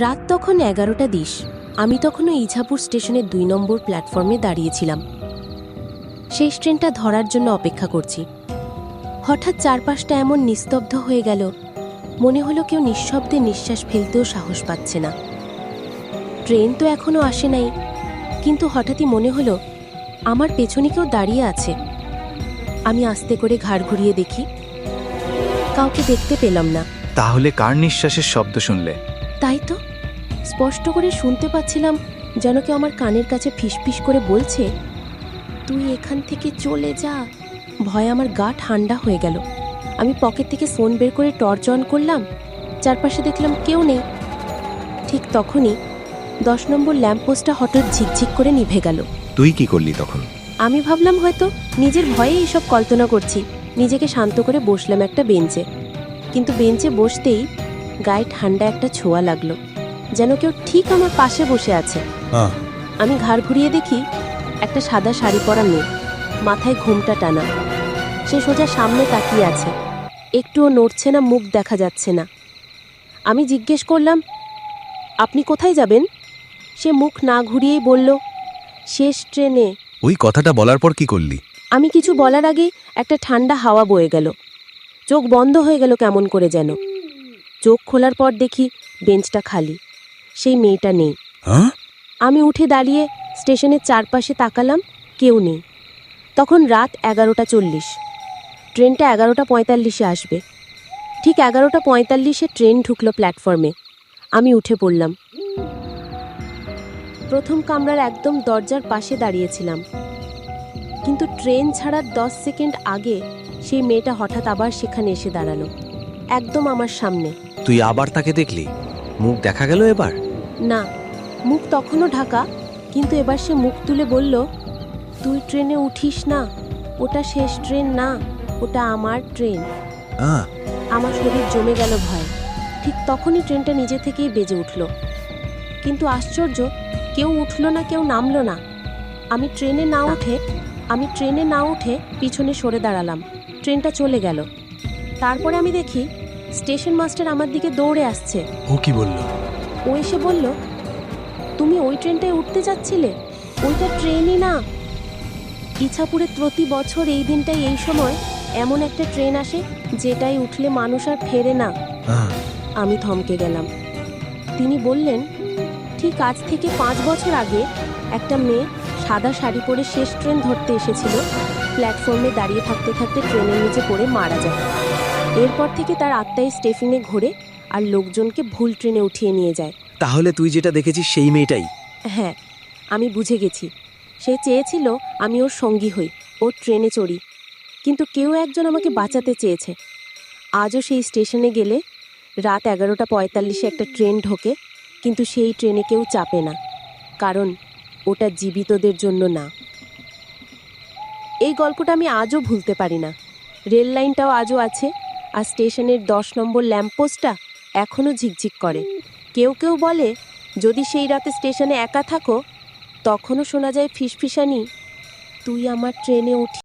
রাত তখন এগারোটা দিশ। আমি তখনও ইছাপুর স্টেশনের দুই নম্বর প্ল্যাটফর্মে দাঁড়িয়েছিলাম। শেষ ট্রেনটা ধরার জন্য অপেক্ষা করছি। হঠাৎ চারপাশটা এমন নিস্তব্ধ হয়ে গেল, মনে হলো কেউ নিঃশব্দে নিঃশ্বাস ফেলতেও সাহস পাচ্ছে না। ট্রেন তো এখনও আসে নাই, কিন্তু হঠাৎই মনে হলো, আমার পেছনে কেউ দাঁড়িয়ে আছে। আমি আস্তে করে ঘাড় ঘুরিয়ে দেখি, কাউকে দেখতে পেলাম না। তাহলে কার নিঃশ্বাসের শব্দ শুনলে? তাই তো? স্পষ্ট করে শুনতে পাচ্ছিলাম যেন কেউ আমার কানের কাছে ফিসফিস করে বলছে তুই এখান থেকে চলে যা। ভয়ে আমার গা ঠান্ডা হয়ে গেল। আমি পকেট থেকে ফোন বের করে টর্চ অন করলাম চারপাশে দেখলাম কেউ নেই। ঠিক তখনই দশ নম্বর ল্যাম্পপোস্টটা হঠাৎ ঝিকঝিক করে নিভে গেল। তুই কি করলি তখন? আমি ভাবলাম হয়তো নিজের ভয়ে এইসব কল্পনা করছি নিজেকে শান্ত করে বসলাম একটা বেঞ্চে। কিন্তু বেঞ্চে বসতেই গায়ে ঠান্ডা একটা ছোঁয়া লাগল যেন কেউ ঠিক আমার পাশে বসে আছে। আমি ঘাড় ঘুরিয়ে দেখি একটা সাদা শাড়ি পরা মেয়ে মাথায় ঘুমটা টানা। সে সোজা সামনে তাকিয়ে আছে একটুও নড়ছে না মুখ দেখা যাচ্ছে না। আমি জিজ্ঞেস করলাম আপনি কোথায় যাবেন? সে মুখ না ঘুরিয়েই বলল শেষ ট্রেনে। ওই কথাটা বলার পর কি করলি? আমি কিছু বলার আগেই একটা ঠান্ডা হাওয়া বয়ে গেল। চোখ বন্ধ হয়ে গেল কেমন করে যেন। চোখ খোলার পর দেখি বেঞ্চটা খালি। সেই মেয়েটা নেই। হ্যাঁ? আমি উঠে দাঁড়িয়ে স্টেশনের চারপাশে তাকালাম কেউ নেই। তখন রাত এগারোটা চল্লিশ। ট্রেনটা এগারোটা পঁয়তাল্লিশে আসবে। ঠিক এগারোটা পঁয়তাল্লিশে ট্রেন ঢুকলো প্ল্যাটফর্মে। আমি উঠে পড়লাম। প্রথম কামরার একদম দরজার পাশে দাঁড়িয়েছিলাম। কিন্তু ট্রেন ছাড়ার দশ সেকেন্ড আগে সেই মেয়েটা হঠাৎ আবার সেখানে এসে দাঁড়াল। একদম আমার সামনে। তুই আবার তাকে দেখলি? মুখ দেখা গেল এবার? না মুখ তখনও ঢাকা কিন্তু এবার সে মুখ তুলে বলল তুই ট্রেনে উঠিস না ওটা শেষ ট্রেন না ওটা আমার ট্রেন। আহ, আমার শরীর জমে গেল ভয়। ঠিক তখনই ট্রেনটা নিজে থেকেই বেজে উঠল। কিন্তু আশ্চর্য কেউ উঠল না কেউ নামলো না। আমি ট্রেনে না উঠে আমি ট্রেনে না উঠে পিছনে সরে দাঁড়ালাম। ট্রেনটা চলে গেল। তারপরে আমি দেখি স্টেশন মাস্টার আমার দিকে দৌড়ে আসছে। ও কি বলল? ও এসে বলল তুমি ওই ট্রেনটায় উঠতে যাচ্ছিলে? ওইটা ট্রেনই না। ইছাপুরে প্রতি বছর এই দিনটাই এই সময় এমন একটা ট্রেন আসে যেটাই উঠলে মানুষ আর ফেরে না। আমি থমকে গেলাম। তিনি বললেন ঠিক আজ থেকে পাঁচ বছর আগে একটা মেয়ে সাদা শাড়ি পরে শেষ ট্রেন ধরতে এসেছিল। প্ল্যাটফর্মে দাঁড়িয়ে থাকতে থাকতে ট্রেনের নিচে পড়ে মারা যায়। এরপর থেকে তার আত্মাই স্টেফিনে ঘোরে আর লোকজনকে ভুল ট্রেনে উঠিয়ে নিয়ে যায়। তাহলে তুই যেটা দেখেছিস সেই মেয়েটাই? হ্যাঁ আমি বুঝে গেছি। সে চেয়েছিল আমি ওর সঙ্গী হই ওর ট্রেনে চড়ি। কিন্তু কেউ একজন আমাকে বাঁচাতে চেয়েছে। আজও সেই স্টেশনে গেলে রাত এগারোটা পঁয়তাল্লিশে একটা ট্রেন ঢোকে কিন্তু সেই ট্রেনে কেউ চাপে না। কারণ ওটা জীবিতদের জন্য না। এই গল্পটা আমি আজও ভুলতে পারি না। রেল লাইনটাও আজও আছে। আর স্টেশনের দশ নম্বর ল্যাম্পপোস্টটা এখনও ঝিকঝিক করে। কেউ কেউ বলে, যদি সেই রাতে স্টেশনে একা থাকো, তখনও শোনা যায় ফিসফিসানি, তুই আমার ট্রেনে উঠি